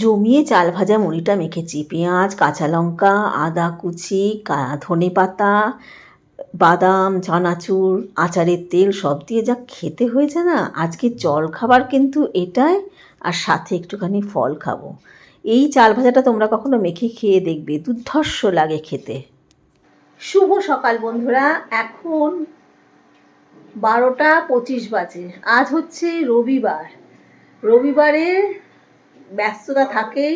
জমিয়ে চাল ভাজা মুড়িটা মেখেছি। পেঁয়াজ, কাঁচা লঙ্কা, আদা কুচি ধনে পাতা, বাদাম, চানাচুর, আচারের তেল সব দিয়ে যা খেতে হয়েছে না, আজকে জল খাবার কিন্তু এটাই, আর সাথে একটুখানি ফল খাব। এই চাল ভাজাটা তোমরা কখনো মেখে খেয়ে দেখবে, দুর্ধর্ষ লাগে খেতে। শুভ সকাল বন্ধুরা, এখন বারোটা পঁচিশ বাজে, আজ হচ্ছে রবিবার। রবিবারে ব্যস্ততা থাকেই,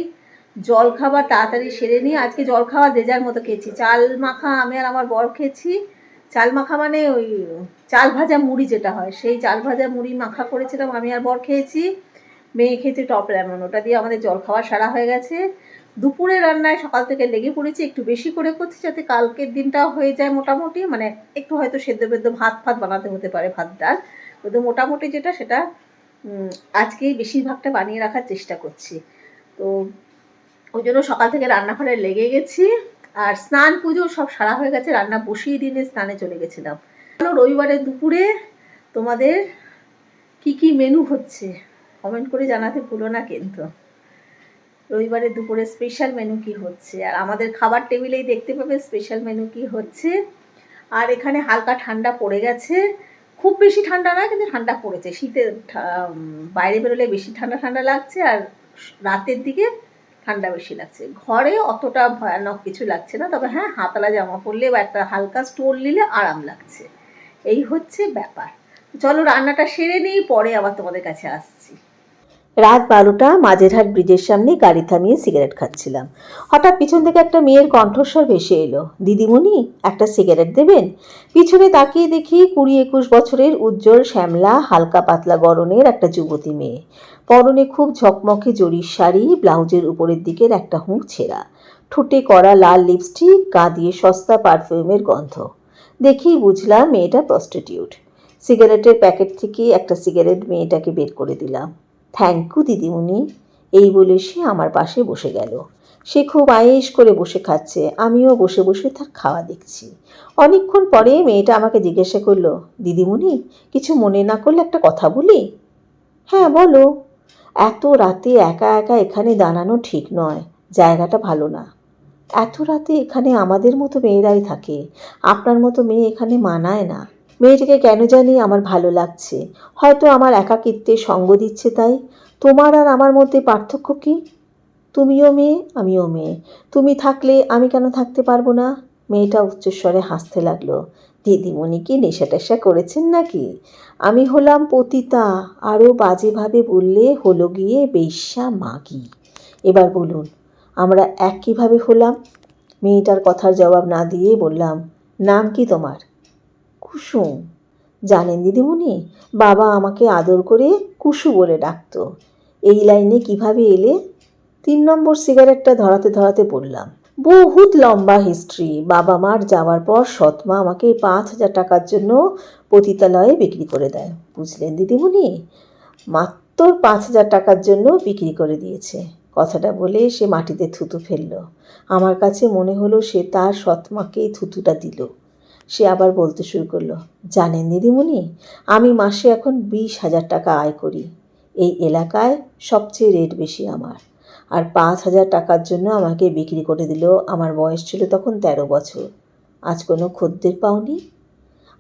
জল খাবার তাড়াতাড়ি সেরে নিয়ে আজকে জল খাওয়া যার মতো খেয়েছি। চাল মাখা আমি আর আমার বর খেয়েছি। চাল মাখা মানে ওই চাল ভাজা মুড়ি যেটা হয়, সেই চাল ভাজা মুড়ি মাখা করেছিলাম আমি আর বর খেয়েছি। মেয়ে খেয়েছে টপ লেমন, ওটা দিয়ে আমাদের জল খাওয়া সারা হয়ে গেছে। দুপুরে রান্নায় সকাল থেকে লেগে পড়েছি, একটু বেশি করে করছি যাতে কালকের দিনটা হয়ে যায় মোটামুটি। মানে একটু হয়তো সেদ্ধ বেদ্ধ ভাত ফাত বানাতে হতে পারে ভাত ডাল কিন্তু মোটামুটি যেটা সেটা আজকেই বেশিরভাগটা বানিয়ে রাখার চেষ্টা করছি। তো ওই জন্য সকাল থেকে রান্নাঘরে লেগে গেছি। আর স্নান পুজো সব সারা হয়ে গেছে, রান্না বসিয়ে দিনে স্নানে চলে গেছিলাম। চলো রবিবারের দুপুরে তোমাদের কি কি মেনু হচ্ছে? কমেন্ট করে জানাতে ভুলো না কিন্তু। রবিবারের দুপুরে স্পেশাল মেনু কি হচ্ছে? আর আমাদের খাবার টেবিলেই দেখতে পাবে স্পেশাল মেনু কি হচ্ছে। আর এখানে হালকা ঠান্ডা পড়ে গেছে। খুব বেশি ঠান্ডা নয় কিন্তু ঠান্ডা পড়েছে। শীতে বাইরে বেরোলে বেশি ঠান্ডা ঠান্ডা লাগছে, আর রাতের দিকে ঠান্ডা বেশি লাগছে। ঘরে অতটা ভয়ানক কিছু লাগছে না, তবে হ্যাঁ হাতলা জামা পরলে বা একটা হালকা স্টোল নিলে আরাম লাগছে। এই হচ্ছে ব্যাপার। চলো, রান্নাটা সেরে নিই, পরে আবার তোমাদের কাছে আসছি। রাত বারোটা মাঝেরহাট ব্রিজের সামনে গাড়ি থামিয়ে সিগারেট খাচ্ছিলাম। হঠাৎ পিছন থেকে একটা মেয়ের কণ্ঠস্বর ভেসে এলো। দিদিমণি, একটা সিগারেট দেবেন? পিছনে তাকিয়ে দেখি কুড়ি একুশ বছরের উজ্জ্বল, শ্যামলা, হালকা পাতলা গরনের একটা যুবতী মেয়ে। পরনে খুব ঝকমকে জরির শাড়ি, ব্লাউজের উপরের দিকের একটা হুঁক ছেঁড়া। ঠোঁটে করা লাল লিপস্টিক, গা দিয়ে সস্তা পারফিউমের গন্ধ। দেখেই বুঝলাম মেয়েটা প্রস্টিটিউট। সিগারেটের প্যাকেট থেকে একটা সিগারেট মেয়েটাকে বের করে দিলাম। থ্যাংক ইউ, দিদিমণি। এই বলে সে আমার পাশে বসে গেল। সে খুব আয়েস করে বসে খাচ্ছে, আমিও বসে বসে তার খাওয়া দেখছি। অনেকক্ষণ পরে মেয়েটা আমাকে জিজ্ঞাসা করল, দিদিমণি, কিছু মনে না করলে একটা কথা বলি? হ্যাঁ বলো। এত রাতে একা একা এখানে দাঁড়ানো ঠিক নয়, জায়গাটা ভালো না। এত রাতে এখানে আমাদের মতো মেয়েরাই থাকে, আপনার মতো মেয়ে এখানে মানায় না। মেয়েটিকে কেন জানি আমার ভালো লাগছে। হয়তো আমার একাকিত্বে সঙ্গ দিচ্ছে তাই। তোমার আর আমার মধ্যে পার্থক্য কি? তুমিও মেয়ে, আমিও মেয়ে। তুমি থাকলে আমি কেন থাকতে পারব না? মেয়েটা উচ্চস্বরে হাসতে লাগল। দিদিমণি কি নেশা টেশা করেছেন নাকি? আমি হলাম পতিতা আরও বাজেভাবে বললে হলো গিয়ে বেশ্যা মাগি। এবার বলুন, আমরা এক কীভাবে হলাম? মেয়েটার কথার জবাব না দিয়ে বললাম, নাম কি তোমার? কুসুম। জানেন দিদিমণি, বাবা আমাকে আদর করে কুসু বলে ডাকতো। এই লাইনে কীভাবে এলে? তিন নম্বর সিগারেটটা ধরাতে ধরাতে বললাম, বহুত লম্বা হিস্ট্রি বাবা মার যাওয়ার পর সৎমা আমাকে পাঁচ হাজার টাকার জন্য পতিতালয়ে বিক্রি করে দেয়। বুঝলেন দিদিমণি? মাত্র পাঁচ হাজার টাকার জন্য বিক্রি করে দিয়েছে। কথাটা বলে সে মাটিতে থুতু ফেলল। আমার কাছে মনে হলো সে তার সৎমাকেই থুতুটা দিল। সে আবার বলতে শুরু করল, জানেন দিদিমণি, আমি মাসে এখন বিশ হাজার টাকা আয় করি। এই এলাকায় সবচেয়ে রেট বেশি আমার। আর পাঁচ হাজার টাকার জন্য আমাকে বিক্রি করে দিল আমার বয়স ছিল তখন তেরো বছর। আজ কোনো খদ্দের পাওনি?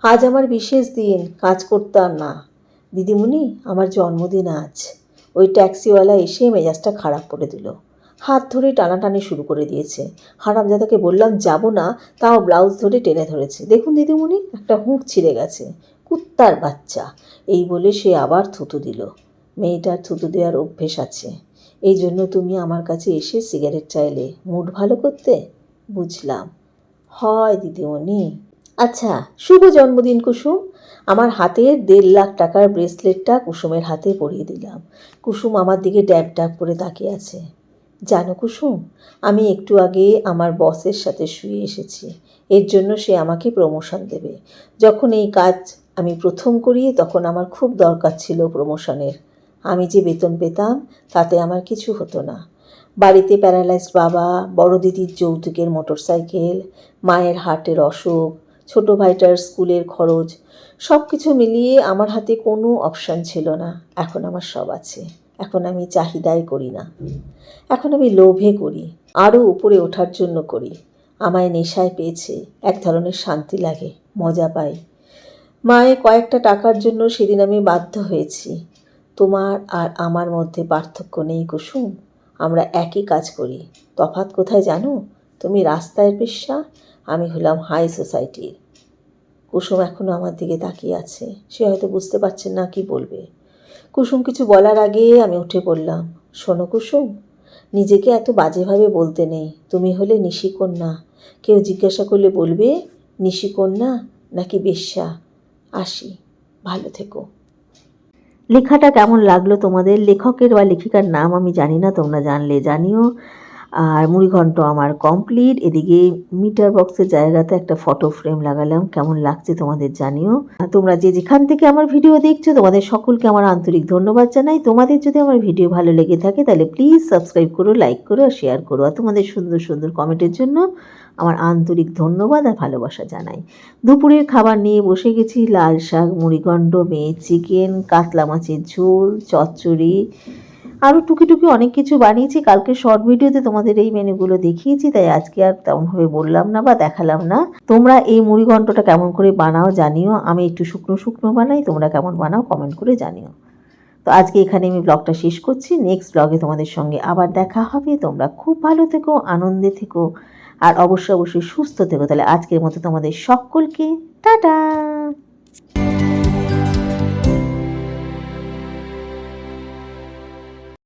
আজ আমার বিশেষ দিন, কাজ করতাম না। দিদিমণি, আমার জন্মদিন আজ। ওই ট্যাক্সিওয়ালা এসে মেজাজটা খারাপ করে দিল। হাত ধরে টানাটানি শুরু করে দিয়েছে। হারামজাদাকে বললাম, যাব না, তাও ব্লাউজ ধরে টেনে ধরেছে। দেখুন দিদিমণি, একটা হুঁক ছিঁড়ে গেছে। কুত্তার বাচ্চা। এই বলে সে আবার থুতু দিল। মেয়েটার থুতু দেওয়ার অভ্যেস আছে। এই জন্য তুমি আমার কাছে এসে সিগারেট চাইলে। মুড ভালো করতে? বুঝলাম। হয় দিদিমণি। আচ্ছা শুভ জন্মদিন, কুসুম। আমার হাতের দেড় লাখ টাকার ব্রেসলেটটা কুসুমের হাতে পরিয়ে দিলাম। কুসুম আমার দিকে ড্যাব ড্যাব করে তাকিয়ে আছে। জানো কুসুম, আমি একটু আগে আমার বসের সাথে শুয়ে এসেছি। এর জন্য সে আমাকে প্রমোশন দেবে। যখন এই কাজ আমি প্রথম করি তখন আমার খুব দরকার ছিল প্রমোশনের আমি যে বেতন পেতাম, তাতে আমার কিছু হতো না। বাড়িতে প্যারালাইজড বাবা, বড় দিদির যৌতুকের মোটরসাইকেল মায়ের হার্টের অসুখ, ছোট ভাইটার স্কুলের খরচ সব কিছু মিলিয়ে আমার হাতে কোনো অপশান ছিল না। এখন আমার সব আছে। এখন আমি চাহিদাই করি না। এখন আমি লোভে করি আরও উপরে ওঠার জন্য করি। আমায় নেশায় পেয়েছে, এক ধরনের শান্তি লাগে, মজা পাই। মায়ে কয়েকটা টাকার জন্য সেদিন আমি বাধ্য হয়েছি। তোমার আর আমার মধ্যে পার্থক্য নেই কুসুম, আমরা একই কাজ করি। তফাৎ কোথায় জানো? তুমি রাস্তায় পেশা, আমি হলাম হাই সোসাইটির কুসুম এখনও আমার দিকে তাকিয়ে আছে, সে হয়তো বুঝতে পারছে না কি বলবে। কুসুম কিছু বলার আগে আমি উঠে পড়লাম। শোনো কুসুম, নিজেকে এত বাজেভাবে বলতে নেই। তুমি হলে নিশিকন্যা। কেউ জিজ্ঞাসা করলে বলবে, নিশিকন্যা নাকি বেশ্যা? আসি, ভালো থেকো। লেখাটা কেমন লাগল তোমাদের? লেখকের বা লেখিকার নাম আমি জানি না, তোমরা জানলে। জানিও আর মুড়িঘণ্ট আমার কমপ্লিট এদিকে মিটার বক্সের জায়গাতে একটা ফটো ফ্রেম লাগালাম। কেমন লাগছে তোমাদের জানিও। তোমরা যে যেখান থেকে আমার ভিডিও দেখছ, তোমাদের সকলকে আমার আন্তরিক ধন্যবাদ জানাই। তোমাদের যদি আমার ভিডিও ভালো লেগে থাকে, তাহলে প্লিজ সাবস্ক্রাইব করো লাইক করো আর শেয়ার করো। আর তোমাদের সুন্দর সুন্দর কমেন্টের জন্য আমার আন্তরিক ধন্যবাদ আর ভালোবাসা জানাই। দুপুরের খাবার নিয়ে বসে গেছি। লাল শাক মুড়িঘণ্ট মেয়ে চিকেন কাতলা মাছের ঝোল, চচ্চড়ি আরও টুকি টুকি অনেক কিছু বানিয়েছি। কালকে শর্ট ভিডিওতে তোমাদের এই মেনুগুলো দেখিয়েছি, তাই আজকে আর তেমনভাবে বললাম না বা দেখালাম না। তোমরা এই মুড়ি ঘন্টটা কেমন করে বানাও জানিও। আমি একটু শুকনো শুকনো বানাই, তোমরা কেমন বানাও কমেন্ট করে জানিও। তো আজকে এখানে আমি ব্লগটা শেষ করছি। নেক্সট ব্লগে তোমাদের সঙ্গে আবার দেখা হবে। তোমরা খুব ভালো থেকো, আনন্দে থেকো, আর অবশ্যই অবশ্যই সুস্থ থেকো। তাহলে আজকের মতো তোমাদের সকলকে, টাটা!